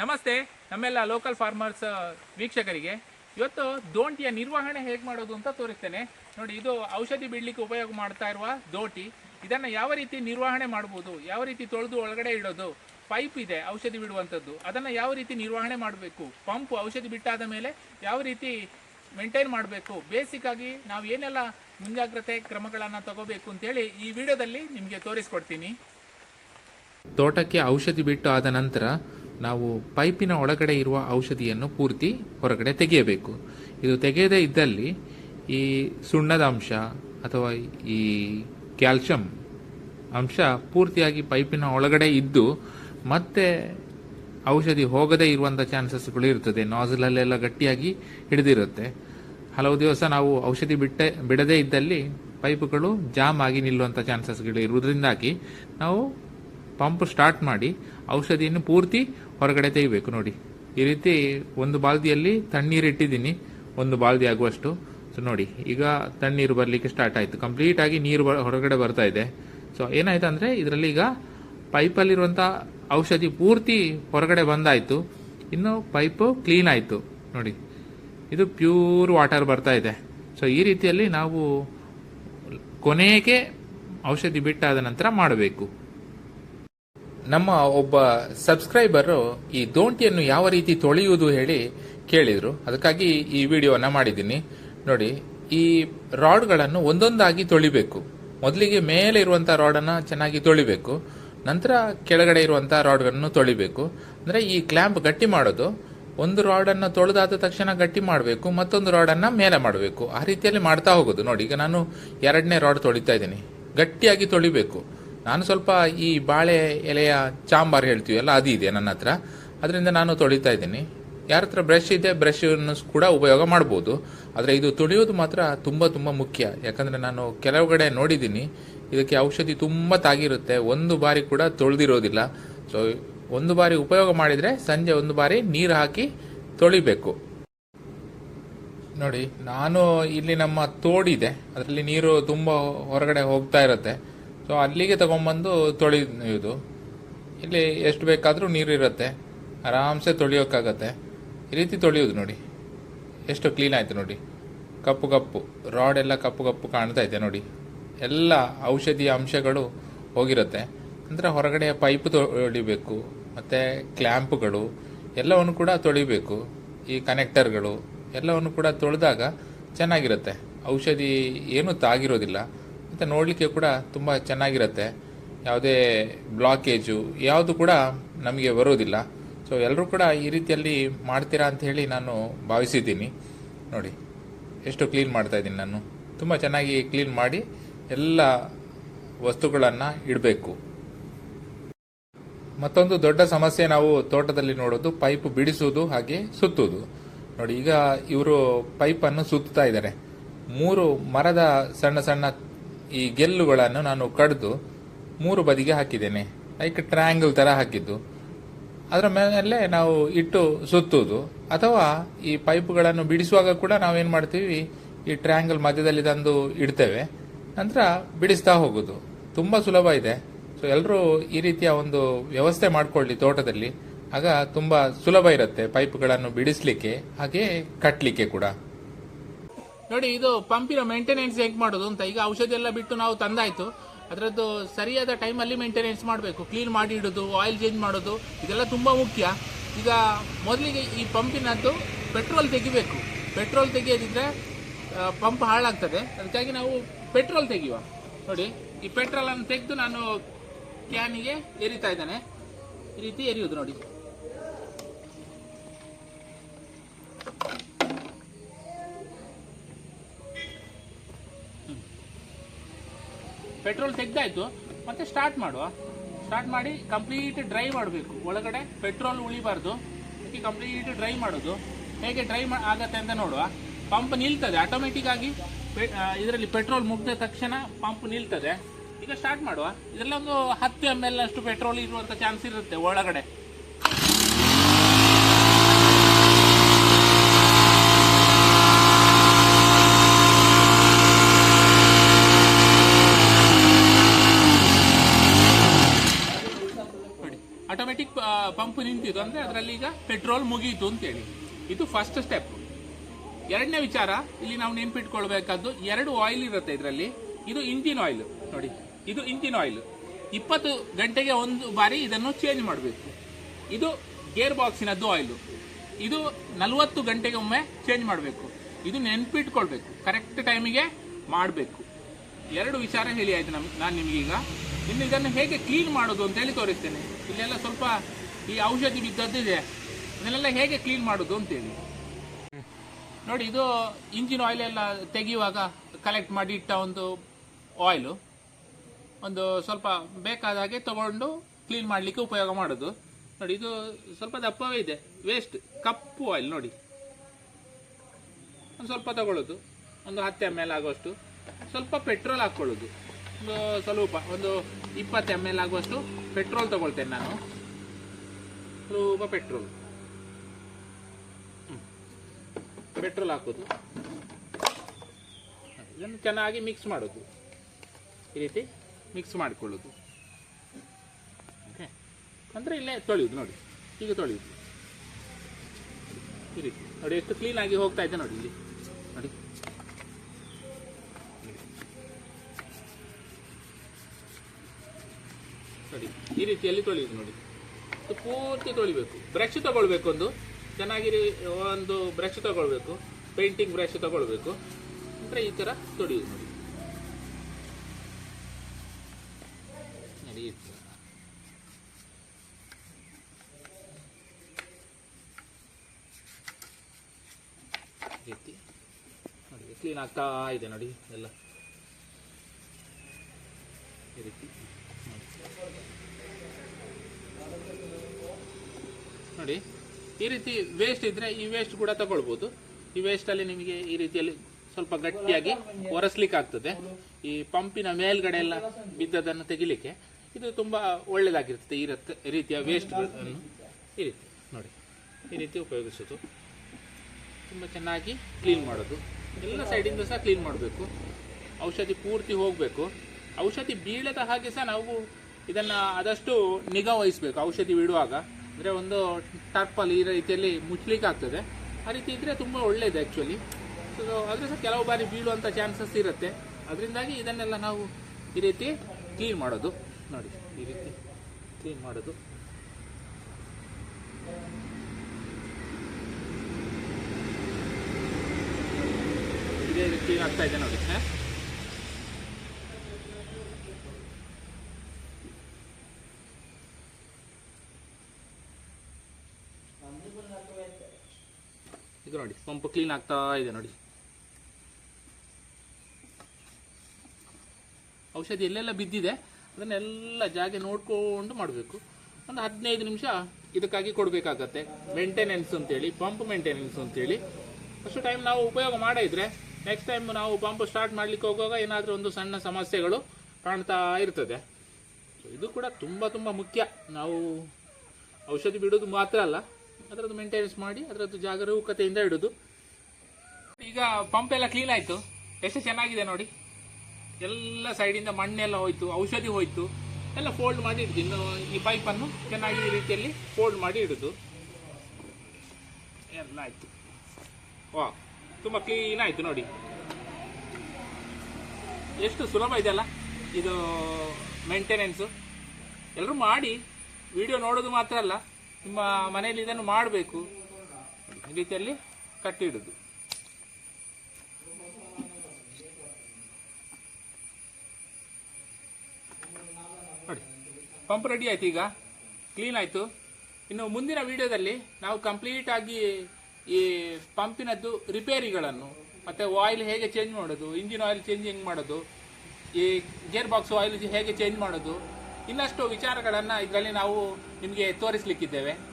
ನಮಸ್ತೆ, ನಮ್ಮೆಲ್ಲ local farmers ವೀಕ್ಷಕರಿಗೆ. ಇವತ್ತು ದೋಂಟಿಯ ನಿರ್ವಹಣೆ ಹೇಗೆ ಮಾಡೋದು ಅಂತ ತೋರಿಸ್ತೇನೆ. ನೋಡಿ, ಇದು ಔಷಧಿ ಬಿಡಲಿಕ್ಕೆ ಉಪಯೋಗ ಮಾಡ್ತಾ ಇರುವ ದೋಟಿ. ಇದನ್ನು ಯಾವ ರೀತಿ ನಿರ್ವಹಣೆ ಮಾಡ್ಬೋದು, ಯಾವ ರೀತಿ ತೊಳೆದು ಒಳಗಡೆ ಇಡೋದು, ಪೈಪ್ ಇದೆ ಔಷಧಿ ಬಿಡುವಂಥದ್ದು, ಅದನ್ನು ಯಾವ ರೀತಿ ನಿರ್ವಹಣೆ ಮಾಡಬೇಕು, ಪಂಪ್ ಔಷಧಿ ಬಿಟ್ಟಾದ ಮೇಲೆ ಯಾವ ರೀತಿ ಮೇಂಟೈನ್ ಮಾಡಬೇಕು ಬೇಸಿಕ್ ಆಗಿ ನಾವು ಏನೆಲ್ಲ ಮುಂಜಾಗ್ರತೆ ಕ್ರಮಗಳನ್ನು ತಗೋಬೇಕು ಅಂತೇಳಿ ಈ ವಿಡಿಯೋದಲ್ಲಿ ನಿಮಗೆ ತೋರಿಸ್ಕೊಡ್ತೀನಿ. ತೋಟಕ್ಕೆ ಔಷಧಿ ಬಿಟ್ಟು ಆದ ನಂತರ ನಾವು ಪೈಪಿನ ಒಳಗಡೆ ಇರುವ ಔಷಧಿಯನ್ನು ಪೂರ್ತಿ ಹೊರಗಡೆ ತೆಗೆಯಬೇಕು. ಇದು ತೆಗೆಯದೇ ಇದ್ದಲ್ಲಿ ಈ ಸುಣ್ಣದ ಅಂಶ ಅಥವಾ ಈ ಕ್ಯಾಲ್ಶಿಯಂ ಅಂಶ ಪೂರ್ತಿಯಾಗಿ ಪೈಪಿನ ಒಳಗಡೆ ಇದ್ದು ಮತ್ತೆ ಔಷಧಿ ಹೋಗದೇ ಇರುವಂಥ ಚಾನ್ಸಸ್ಗಳು ಇರ್ತದೆ. ನಾಜಲಲ್ಲೆಲ್ಲ ಗಟ್ಟಿಯಾಗಿ ಹಿಡಿದಿರುತ್ತೆ. ಹಲವು ದಿವಸ ನಾವು ಔಷಧಿ ಬಿಟ್ಟೆ, ಬಿಡದೇ ಇದ್ದಲ್ಲಿ ಪೈಪುಗಳು ಜಾಮ್ ಆಗಿ ನಿಲ್ಲುವಂಥ ಚಾನ್ಸಸ್ಗಳು ಇರುವುದರಿಂದಾಗಿ ನಾವು ಪಂಪ್ ಸ್ಟಾರ್ಟ್ ಮಾಡಿ ಔಷಧಿಯನ್ನು ಪೂರ್ತಿ ಹೊರಗಡೆ ತೆಗಿಬೇಕು ನೋಡಿ. ಈ ರೀತಿ ಒಂದು ಬಾಲ್ದಿಯಲ್ಲಿ ತಣ್ಣೀರು ಇಟ್ಟಿದ್ದೀನಿ. ಒಂದು ಬಾಲ್ದಿ ಆಗುವಷ್ಟು. ಸೊ ನೋಡಿ, ಈಗ ತಣ್ಣೀರು ಬರಲಿಕ್ಕೆ ಸ್ಟಾರ್ಟ್ ಆಯಿತು. ಕಂಪ್ಲೀಟ್ ಆಗಿ ನೀರು ಹೊರಗಡೆ ಬರ್ತಾ ಇದೆ. ಸೊ ಏನಾಯ್ತು ಅಂದರೆ ಇದರಲ್ಲಿ ಈಗ ಪೈಪಲ್ಲಿರುವಂಥ ಔಷಧಿ ಪೂರ್ತಿ ಹೊರಗಡೆ ಬಂದಾಯಿತು. ಇನ್ನು ಪೈಪು ಕ್ಲೀನ್ ಆಯಿತು. ನೋಡಿ, ಇದು ಪ್ಯೂರ್ ವಾಟರ್ ಬರ್ತಾ ಇದೆ. ಸೊ ಈ ರೀತಿಯಲ್ಲಿ ನಾವು ಕೊನೆಗೆ ಔಷಧಿ ಬಿಟ್ಟಾದ ನಂತರ ಮಾಡಬೇಕು. ನಮ್ಮ ಒಬ್ಬ ಸಬ್ಸ್ಕ್ರೈಬರು ಈ ದೋಂಟಿಯನ್ನು ಯಾವ ರೀತಿ ತೊಳೆಯುವುದು ಹೇಳಿ ಕೇಳಿದರು. ಅದಕ್ಕಾಗಿ ಈ ವಿಡಿಯೋನ ಮಾಡಿದ್ದೀನಿ. ನೋಡಿ, ಈ ರಾಡ್ಗಳನ್ನು ಒಂದೊಂದಾಗಿ ತೊಳಿಬೇಕು. ಮೊದಲಿಗೆ ಮೇಲೆ ಇರುವಂಥ ರಾಡನ್ನು ಚೆನ್ನಾಗಿ ತೊಳಿಬೇಕು. ನಂತರ ಕೆಳಗಡೆ ಇರುವಂಥ ರಾಡ್ಗಳನ್ನು ತೊಳಿಬೇಕು. ಅಂದರೆ ಈ ಕ್ಲ್ಯಾಂಪ್ ಗಟ್ಟಿ ಮಾಡೋದು. ಒಂದು ರಾಡನ್ನು ತೊಳೆದಾದ ತಕ್ಷಣ ಗಟ್ಟಿ ಮಾಡಬೇಕು, ಮತ್ತೊಂದು ರಾಡನ್ನು ಮೇಲೆ ಮಾಡಬೇಕು. ಆ ರೀತಿಯಲ್ಲಿ ಮಾಡ್ತಾ ಹೋಗೋದು. ನೋಡಿ, ಈಗ ನಾನು ಎರಡನೇ ರಾಡ್ ತೊಳಿತಾ ಇದ್ದೀನಿ. ಗಟ್ಟಿಯಾಗಿ ತೊಳಿಬೇಕು. ನಾನು ಸ್ವಲ್ಪ ಈ ಬಾಳೆ ಎಲೆಯ ಚಾಂಬಾರ್ ಹೇಳ್ತೀವಲ್ಲ ಅದು ಇದೆ ನನ್ನ ಹತ್ರ. ಅದರಿಂದ ನಾನು ತೊಳಿತಾ ಇದ್ದೀನಿ. ಯಾರ ಹತ್ರ ಬ್ರಷ್ ಇದೆ ಬ್ರಷ್ ಕೂಡ ಉಪಯೋಗ ಮಾಡ್ಬೋದು. ಆದರೆ ಇದು ತೊಳೆಯೋದು ಮಾತ್ರ ತುಂಬ ತುಂಬ ಮುಖ್ಯ. ಯಾಕಂದರೆ ನಾನು ಕೆಲವು ಕಡೆ ನೋಡಿದ್ದೀನಿ, ಇದಕ್ಕೆ ಔಷಧಿ ತುಂಬ ತಾಗಿರುತ್ತೆ. ಒಂದು ಬಾರಿ ಕೂಡ ತೊಳೆದಿರೋದಿಲ್ಲ. ಸೊ ಒಂದು ಬಾರಿ ಉಪಯೋಗ ಮಾಡಿದರೆ ಸಂಜೆ ಒಂದು ಬಾರಿ ನೀರು ಹಾಕಿ ತೊಳಿಬೇಕು. ನೋಡಿ, ನಾನು ಇಲ್ಲಿ ನಮ್ಮ ತೋಡಿದೆ. ಅದರಲ್ಲಿ ನೀರು ತುಂಬ ಹೊರಗಡೆ ಹೋಗ್ತಾ ಇರುತ್ತೆ. ಸೊ ಅಲ್ಲಿಗೆ ತಗೊಂಬಂದು ತೊಳೆಯೋದು ಇಲ್ಲಿ ಎಷ್ಟು ಬೇಕಾದರೂ ನೀರು ಇರುತ್ತೆ ಆರಾಮ್ಸೆ ತೊಳೆಯೋಕ್ಕಾಗತ್ತೆ. ಈ ರೀತಿ ತೊಳೆಯೋದು ನೋಡಿ. ಎಷ್ಟು ಕ್ಲೀನ್ ಆಯಿತು ನೋಡಿ. ಕಪ್ಪು ಕಪ್ಪು, ರಾಡ್ ಎಲ್ಲ ಕಪ್ಪು ಕಪ್ಪು ಕಾಣ್ತಾ ಇದೆ ನೋಡಿ. ಎಲ್ಲ ಔಷಧಿಯ ಅಂಶಗಳು ಹೋಗಿರುತ್ತೆ. ಅಂದರೆ ಹೊರಗಡೆ ಪೈಪ್ ತೊಳಿಬೇಕು, ಮತ್ತು ಕ್ಲ್ಯಾಂಪ್ಗಳು, ಎಲ್ಲವನ್ನು ಕೂಡ ತೊಳಿಬೇಕು. ಈ ಕನೆಕ್ಟರ್ಗಳು ಎಲ್ಲವನ್ನು ಕೂಡ ತೊಳೆದಾಗ ಚೆನ್ನಾಗಿರುತ್ತೆ. ಔಷಧಿ ಏನೂ ತಾಗಿರೋದಿಲ್ಲ. ಮತ್ತು ನೋಡಲಿಕ್ಕೆ ಕೂಡ ತುಂಬ ಚೆನ್ನಾಗಿರುತ್ತೆ. ಯಾವುದೇ ಬ್ಲಾಕೇಜು ಯಾವುದು ಕೂಡ ನಮಗೆ ಬರೋದಿಲ್ಲ. ಸೊ ಎಲ್ಲರೂ ಕೂಡ ಈ ರೀತಿಯಲ್ಲಿ ಮಾಡ್ತೀರಾ ಅಂತ ಹೇಳಿ ನಾನು ಭಾವಿಸಿದ್ದೀನಿ. ನೋಡಿ, ಎಷ್ಟು ಕ್ಲೀನ್ ಮಾಡ್ತಾ ಇದ್ದೀನಿ ನಾನು. ತುಂಬ ಚೆನ್ನಾಗಿ ಕ್ಲೀನ್ ಮಾಡಿ ಎಲ್ಲ ವಸ್ತುಗಳನ್ನು ಇಡಬೇಕು. ಮತ್ತೊಂದು ದೊಡ್ಡ ಸಮಸ್ಯೆ ನಾವು ತೋಟದಲ್ಲಿ ನೋಡೋದು, ಪೈಪ್ ಬಿಡಿಸುವುದು ಹಾಗೆ ಸುತ್ತುವುದು ನೋಡಿ, ಈಗ ಇವರು ಪೈಪನ್ನು ಸುತ್ತಾ ಇದ್ದಾರೆ. ಮೂರು ಮರದ ಸಣ್ಣ ಸಣ್ಣ ಈ ಗೆಲ್ಲುಗಳನ್ನು ನಾನು ಕಡಿದು ಮೂರು ಬದಿಗೆ ಹಾಕಿದ್ದೇನೆ. ಲೈಕ್ ಟ್ರಯಾಂಗಲ್ ತರ ಹಾಕಿದ್ದು. ಅದರ ಮೇಲೆ ನಾವು ಇಟ್ಟು ಸುತ್ತುವುದು. ಅಥವಾ ಈ ಪೈಪ್ಗಳನ್ನು ಬಿಡಿಸುವಾಗ ಕೂಡ ನಾವೇನು ಮಾಡ್ತೀವಿ? ಈ ಟ್ರಯಾಂಗಲ್ ಮಧ್ಯದಲ್ಲಿ ತಂದು ಇಡ್ತೇವೆ. ನಂತರ ಬಿಡಿಸ್ತಾ ಹೋಗೋದು ತುಂಬ ಸುಲಭ ಇದೆ. ಸೊ ಎಲ್ಲರೂ ಈ ರೀತಿಯ ಒಂದು ವ್ಯವಸ್ಥೆ ಮಾಡ್ಕೊಳ್ಳಿ ತೋಟದಲ್ಲಿ. ಆಗ ತುಂಬ ಸುಲಭ ಇರುತ್ತೆ ಪೈಪ್ಗಳನ್ನು ಬಿಡಿಸ್ಲಿಕ್ಕೆ, ಹಾಗೆ ಕಟ್ಟಲಿಕ್ಕೆ ಕೂಡ. ನೋಡಿ, ಇದು ಪಂಪಿನ ಮೇಂಟೆನೆನ್ಸ್ ಹೇಗೆ ಮಾಡೋದು ಅಂತ. ಈಗ ಔಷಧಿ ಎಲ್ಲ ಬಿಟ್ಟು ನಾವು ತಂದಾಯ್ತು. ಅದರದ್ದು ಸರಿಯಾದ ಟೈಮಲ್ಲಿ ಮೇಂಟೆನೆನ್ಸ್ ಮಾಡಬೇಕು. ಕ್ಲೀನ್ ಮಾಡಿ ಇಡೋದು ಆಯಿಲ್ ಚೇಂಜ್ ಮಾಡೋದು, ಇದೆಲ್ಲ ತುಂಬ ಮುಖ್ಯ. ಈಗ ಮೊದಲಿಗೆ ಈ ಪಂಪಿನದ್ದು ಪೆಟ್ರೋಲ್ ತೆಗಿಬೇಕು. ಪೆಟ್ರೋಲ್ ತೆಗೆಯದಿದ್ರೆ ಪಂಪ್ ಹಾಳಾಗ್ತದೆ. ಅದಕ್ಕಾಗಿ ನಾವು ಪೆಟ್ರೋಲ್ ತೆಗೆಯುವ. ನೋಡಿ, ಈ ಪೆಟ್ರೋಲನ್ನು ತೆಗೆದು ನಾನು ಕ್ಯಾನಿಗೆ ಎರಿತಾ ಇದ್ದಾನೆ. ಈ ರೀತಿ ಎರಿಯೋದು ನೋಡಿ. ಪೆಟ್ರೋಲ್ ತೆಗ್ದಾಯ್ತು, ಮತ್ತೆ ಸ್ಟಾರ್ಟ್ ಮಾಡುವ. ಸ್ಟಾರ್ಟ್ ಮಾಡಿ ಕಂಪ್ಲೀಟ್ ಡ್ರೈ ಮಾಡಬೇಕು. ಒಳಗಡೆ ಪೆಟ್ರೋಲ್ ಉಳಿಬಾರ್ದು. ಅದಕ್ಕೆ ಕಂಪ್ಲೀಟ್ ಡ್ರೈ ಮಾಡೋದು. ಹೇಗೆ ಡ್ರೈ ಆಗತ್ತೆ ಅಂತ ನೋಡುವ. ಪಂಪ್ ನಿಲ್ತದೆ. ಆಟೋಮೆಟಿಕ್ ಆಗಿ ಇದರಲ್ಲಿ ಪೆಟ್ರೋಲ್ ಮುಗ್ದ ತಕ್ಷಣ ಪಂಪ್ ನಿಲ್ತದೆ. ಈಗ ಸ್ಟಾರ್ಟ್ ಮಾಡುವ. ಇದರಲ್ಲಿ ಒಂದು ಹತ್ತು ಎಂ ಎಲ್ ಅಷ್ಟು ಪೆಟ್ರೋಲ್ ಇರುವಂತ ಚಾನ್ಸ್ ಇರುತ್ತೆ ಒಳಗಡೆ ಆಟೋಮೆಟಿಕ್ ಪಂಪ್ ನಿಂತಿದ್ದು ಅಂದ್ರೆ ಅದರಲ್ಲಿ ಈಗ ಪೆಟ್ರೋಲ್ ಮುಗೀತು ಅಂತೇಳಿ. ಇದು ಫಸ್ಟ್ ಸ್ಟೆಪ್ ಎರಡನೇ ವಿಚಾರ, ಇಲ್ಲಿ ನಾವು ನೆನ್ಪಿಟ್ಕೊಳ್ಬೇಕಾದ್ದು ಎರಡು ಆಯಿಲ್ ಇರುತ್ತೆ ಇದರಲ್ಲಿ. ಇದು ಇಂಜಿನ್ ಆಯಿಲ್ ನೋಡಿ, ಇದು ಇಂಜಿನ್ ಆಯಿಲ್ ಇಪ್ಪತ್ತು ಗಂಟೆಗೆ ಒಂದು ಬಾರಿ ಇದನ್ನು ಚೇಂಜ್ ಮಾಡಬೇಕು. ಇದು ಗೇರ್ ಬಾಕ್ಸಿನದ್ದು ಆಯಿಲ್ ಇದು ನಲವತ್ತು ಗಂಟೆಗೆ ಒಮ್ಮೆ ಚೇಂಜ್ ಮಾಡಬೇಕು. ಇದು ನೆನ್ಪಿಟ್ಕೊಳ್ಬೇಕು ಕರೆಕ್ಟ್ ಟೈಮಿಗೆ ಮಾಡಬೇಕು. ಎರಡು ವಿಚಾರ ಹೇಳಿ ಆಯ್ತು ನಮ್, ನಾನು ನಿಮಗೀಗ ಇನ್ನು ಇದನ್ನು ಹೇಗೆ ಕ್ಲೀನ್ ಮಾಡೋದು ಅಂತ ಹೇಳಿ ತೋರಿಸ್ತೇನೆ. ಇಲ್ಲೆಲ್ಲ ಸ್ವಲ್ಪ ಈ ಔಷಧಿ ಬಿದ್ದದ್ದಿದೆ. ಅದನ್ನೆಲ್ಲ ಹೇಗೆ ಕ್ಲೀನ್ ಮಾಡೋದು ಅಂತೇಳಿ. ನೋಡಿ, ಇದು ಇಂಜಿನ್ ಆಯಿಲ್ ಎಲ್ಲ ತೆಗೆಯುವಾಗ ಕಲೆಕ್ಟ್ ಮಾಡಿ ಇಟ್ಟ ಒಂದು ಆಯಿಲು ಒಂದು ಸ್ವಲ್ಪ ಬೇಕಾದ ಹಾಗೆ ತಗೊಂಡು ಕ್ಲೀನ್ ಮಾಡಲಿಕ್ಕೆ ಉಪಯೋಗ ಮಾಡೋದು. ನೋಡಿ, ಇದು ಸ್ವಲ್ಪ ದಪ್ಪವೇ ಇದೆ. ವೇಸ್ಟ್ ಕಪ್ಪು ಆಯಿಲ್ ನೋಡಿ. ಒಂದು ಸ್ವಲ್ಪ ತಗೊಳ್ಳೋದು. ಒಂದು ಹತ್ತು ಎಂ ಎಲ್ ಆಗುವಷ್ಟು. ಸ್ವಲ್ಪ ಪೆಟ್ರೋಲ್ ಹಾಕ್ಕೊಳ್ಳೋದು. ಒಂದು ಸ್ವಲ್ಪ, ಒಂದು ಇಪ್ಪತ್ತು ಎಂ ಎಲ್ ಆಗುವಷ್ಟು ಪೆಟ್ರೋಲ್ ತಗೊಳ್ತೇನೆ ನಾನು. ಸ್ವಲ್ಪ ಪೆಟ್ರೋಲ್. ಪೆಟ್ರೋಲ್ ಹಾಕೋದು. ಇದನ್ನು ಚೆನ್ನಾಗಿ ಮಿಕ್ಸ್ ಮಾಡೋದು. ಈ ರೀತಿ ಮಿಕ್ಸ್ ಮಾಡಿಕೊಳ್ಳೋದು. ಓಕೆ ಅಂದರೆ ಇಲ್ಲೇ ತೊಳೆಯೋದು, ನೋಡಿ. ಈಗ ತೊಳೆಯೋದು. ಈ ರೀತಿ. ನೋಡಿ, ಎಷ್ಟು ಕ್ಲೀನಾಗಿ ಹೋಗ್ತಾ ಇದೆ ನೋಡಿ ಇಲ್ಲಿ. ನೋಡಿ. ನೋಡಿ. ಈ ರೀತಿಯಲ್ಲಿ ತೊಳೆಯೋದು ನೋಡಿ. ಇದು ಪೂರ್ತಿ ತೊಳಿಬೇಕು. ಬ್ರಷ್ ತಗೊಳ್ಬೇಕು ಒಂದು. ಚೆನ್ನಾಗಿರಿ ಒಂದು ಬ್ರಷ್ ತಗೊಳ್ಬೇಕು. ಪೇಂಟಿಂಗ್ ಬ್ರಷ್ ತಗೊಳ್ಬೇಕು. ಅಂದರೆ ಈ ಥರ ತೊಳಿಯೋದು ನೋಡಿ. ನೋಡಿ ಕ್ಲೀನ್ ಆಗ್ತಾ ಇದೆ ನೋಡಿ ಎಲ್ಲ. ಈ ರೀತಿ. ನೋಡಿ, ಈ ರೀತಿ ವೇಸ್ಟ್ ಇದ್ರೆ ಈ ವೇಸ್ಟ್ ಕೂಡ ತಗೊಳ್ಬೋದು. ಈ ವೇಸ್ಟ್ ಅಲ್ಲಿ ನಿಮಗೆ ಈ ರೀತಿಯಲ್ಲಿ ಸ್ವಲ್ಪ ಗಟ್ಟಿಯಾಗಿ ಒರೆಸ್ಲಿಕ್ಕೆ ಆಗ್ತದೆ ಈ ಪಂಪಿನ ಮೇಲ್ಗಡೆ ಎಲ್ಲ ಬಿದ್ದದನ್ನು ತೆಗಿಲಿಕ್ಕೆ ಇದು ತುಂಬಾ ಒಳ್ಳೆಯದಾಗಿರ್ತದೆ ಈ ರತ್- ರೀತಿಯ ವೇಸ್ಟ್ ಈ ರೀತಿ, ನೋಡಿ, ಈ ರೀತಿ ಉಪಯೋಗಿಸೋದು. ತುಂಬ ಚೆನ್ನಾಗಿ ಕ್ಲೀನ್ ಮಾಡೋದು. ಎಲ್ಲ ಸೈಡಿಂದ ಸಹ ಕ್ಲೀನ್ ಮಾಡಬೇಕು. ಔಷಧಿ ಪೂರ್ತಿ ಹೋಗಬೇಕು. ಔಷಧಿ ಬೀಳದ ಹಾಗೆ ಸಹ ನಾವು ಇದನ್ನು ಆದಷ್ಟು ನಿಗಾ ವಹಿಸಬೇಕು. ಔಷಧಿ ಬಿಡುವಾಗ. ಅಂದರೆ ಒಂದು ಟರ್ಪಲ್ ಈ ರೀತಿಯಲ್ಲಿ ಮುಚ್ಚಲಿಕ್ಕೆ ಆಗ್ತದೆ. ಆ ರೀತಿ ಇದ್ದರೆ ತುಂಬ ಒಳ್ಳೆಯದು ಆ್ಯಕ್ಚುಲಿ ಸೊ ಆದರೆ ಸಹ ಕೆಲವು ಬಾರಿ ಬೀಳುವಂಥ ಚಾನ್ಸಸ್ ಇರುತ್ತೆ. ಅದರಿಂದಾಗಿ ಇದನ್ನೆಲ್ಲ ನಾವು ಈ ರೀತಿ ಕ್ಲೀನ್ ಮಾಡೋದು. ನೋಡಿ, ಈ ರೀತಿ ಕ್ಲೀನ್ ಮಾಡೋದು. ಇದೇ ರೀತಿ ಆಗ್ತಾ ಇದೆ ನೋಡಿ, ಹಾ? ನೋಡಿ, ಪಂಪ್ ಕ್ಲೀನ್ ಆಗ್ತಾ ಇದೆ ನೋಡಿ. ಔಷಧಿ ಎಲ್ಲೆಲ್ಲ ಬಿದ್ದಿದೆ, ಅದನ್ನೆಲ್ಲ ಜಾಗ ನೋಡ್ಕೊಂಡು ಮಾಡಬೇಕು. ಒಂದು ಹದಿನೈದು ನಿಮಿಷ ಇದಕ್ಕಾಗಿ ಕೊಡಬೇಕಾಗತ್ತೆ. ಮೇಂಟೆನೆನ್ಸ್ ಅಂತೇಳಿ ಪಂಪ್ ಮೇಂಟೆನೆನ್ಸ್ ಅಂತೇಳಿ. ಅಷ್ಟು ಟೈಮ್ ನಾವು ಉಪಯೋಗ ಮಾಡಿದ್ರೆ ನೆಕ್ಸ್ಟ್ ಟೈಮ್ ನಾವು ಪಂಪ್ ಸ್ಟಾರ್ಟ್ ಮಾಡ್ಲಿಕ್ಕೆ ಹೋಗುವಾಗ ಏನಾದರೂ ಒಂದು ಸಣ್ಣ ಸಮಸ್ಯೆಗಳು ಕಾಣ್ತಾ ಇರ್ತದೆ. ಇದು ಕೂಡ ತುಂಬ ತುಂಬ ಮುಖ್ಯ. ನಾವು ಔಷಧಿ ಬಿಡೋದು ಮಾತ್ರ ಅಲ್ಲ ಅದರದ್ದು ಮೇಂಟೆನೆನ್ಸ್ ಮಾಡಿ, ಅದರದ್ದು ಜಾಗರೂಕತೆಯಿಂದ ಇಡೋದು ಈಗ ಪಂಪ್ ಎಲ್ಲ ಕ್ಲೀನ್ ಆಯಿತು. ಎಷ್ಟು ಚೆನ್ನಾಗಿದೆ ನೋಡಿ. ಎಲ್ಲ ಸೈಡಿಂದ ಮಣ್ಣೆಲ್ಲ ಹೋಯ್ತು, ಔಷಧಿ ಹೋಯ್ತು. ಎಲ್ಲ ಫೋಲ್ಡ್ ಮಾಡಿ ಇಡುದು. ಇನ್ನು ಈ ಪೈಪನ್ನು ಚೆನ್ನಾಗಿ ಈ ರೀತಿಯಲ್ಲಿ ಫೋಲ್ಡ್ ಮಾಡಿ ಇಡುದು. ಎಲ್ಲ ಆಯಿತು. ವಾ ತುಂಬ ಕ್ಲೀನ್ ಆಯ್ತು ನೋಡಿ. ಎಷ್ಟು ಸುಲಭ ಇದೆಯಲ್ಲ ಇದು ಮೇಂಟೆನೆನ್ಸು ಎಲ್ಲರೂ ಮಾಡಿ. ವಿಡಿಯೋ ನೋಡೋದು ಮಾತ್ರ ಅಲ್ಲ. ನಿಮ್ಮ ಮನೆಯಲ್ಲಿ ಇದನ್ನು ಮಾಡಬೇಕು. ಈ ರೀತಿಯಲ್ಲಿ ಕಟ್ಟಿಡುದು. ನೋಡಿ, ಪಂಪ್ ರೆಡಿ ಆಯ್ತು ಈಗ. ಕ್ಲೀನ್ ಆಯ್ತು. ಇನ್ನು ಮುಂದಿನ ವಿಡಿಯೋದಲ್ಲಿ ನಾವು ಕಂಪ್ಲೀಟ್ ಆಗಿ ಈ ಪಂಪಿನದ್ದು ರಿಪೇರಿಗಳನ್ನು ಮತ್ತೆ ಆಯಿಲ್ ಹೇಗೆ ಚೇಂಜ್ ಮಾಡೋದು ಇಂಜಿನ್ ಆಯಿಲ್ ಚೇಂಜ್ ಹೆಂಗೆ ಮಾಡೋದು, ಈ ಗೇರ್ ಬಾಕ್ಸ್ ಆಯಿಲ್ ಹೇಗೆ ಚೇಂಜ್ ಮಾಡೋದು ಇನ್ನಷ್ಟು ವಿಚಾರಗಳನ್ನು ಇದರಲ್ಲಿ ನಾವು ನಿಮಗೆ ತೋರಿಸ್ಲಿಕ್ಕಿದ್ದೇವೆ.